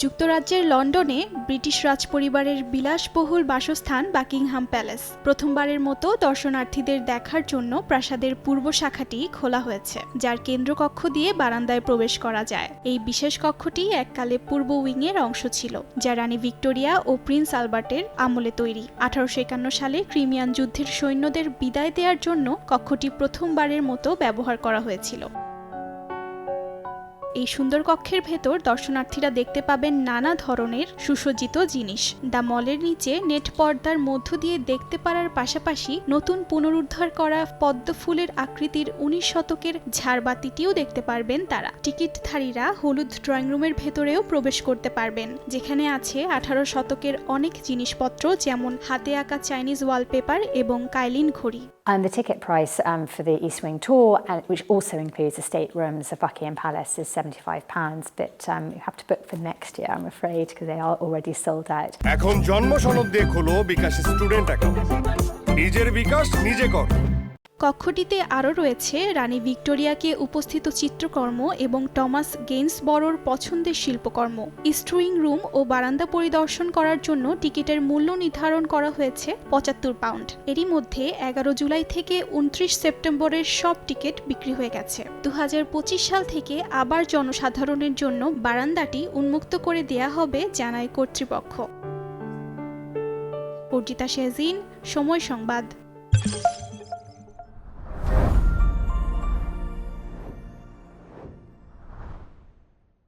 যুক্তরাজ্যের লন্ডনে ব্রিটিশ রাজপরিবারের বিলাসবহুল বাসস্থান বাকিংহাম প্যালেস। প্রথমবারের মতো দর্শনার্থীদের দেখার জন্য প্রাসাদের পূর্ব শাখাটি খোলা হয়েছে, যার কেন্দ্রকক্ষ দিয়ে বারান্দায় প্রবেশ করা যায়। এই বিশেষ কক্ষটি এককালে পূর্ব উইংয়ের অংশ ছিল, যা রানী ভিক্টোরিয়া ও প্রিন্স আলবার্টের আমলে তৈরি। আঠারোশো একান্ন সালে ক্রিমিয়ান যুদ্ধের সৈন্যদের বিদায় দেওয়ার জন্য কক্ষটি প্রথমবারের মতো ব্যবহার করা হয়েছিল। এই সুন্দর কক্ষের ভেতর দর্শনার্থীরা দেখতে পাবেন নানা ধরনের সুসজ্জিত জিনিস। দ্য মলের নিচে নেট পর্দার মধ্য দিয়ে দেখতে পারার পাশাপাশি নতুন পুনরুদ্ধার করা পদ্ম ফুলের আকৃতির উনিশ শতকের ঝাড়বাতিটিও দেখতে পারবেন তারা। টিকিটধারীরা হলুদ ড্রয়িং রুমের ভেতরেও প্রবেশ করতে পারবেন যেখানে আছে আঠারো শতকের অনেক জিনিসপত্র যেমন হাতে আঁকা চাইনিজ ওয়ালপেপার এবং কাইলিন ঘড়ি। And the ticket price um, for the East Wing tour, and, which also includes the staterooms of Buckingham Palace, is £75. But um, you have to book for next year, I'm afraid, because they are already sold out. এখন জন্ম সনদ দিয়ে খোলো বিকাশ student account নিজের বিকাশ নিজে কর কক্ষটিতে আরও রয়েছে রানী ভিক্টোরিয়াকে উপস্থিত চিত্রকর্ম এবং টমাস গেইন্সবরোর পছন্দের শিল্পকর্ম। স্ট্রুইং রুম ও বারান্দা পরিদর্শন করার জন্য টিকিটের মূল্য নির্ধারণ করা হয়েছে পঁচাত্তর পাউন্ড। এরই মধ্যে এগারো জুলাই থেকে উনত্রিশ সেপ্টেম্বরের সব টিকিট বিক্রি হয়ে গেছে। দু হাজার পঁচিশ সাল থেকে আবার জনসাধারণের জন্য বারান্দাটি উন্মুক্ত করে দেয়া হবে জানায় কর্তৃপক্ষ। অর্জিতা শেজিন সময় সংবাদ।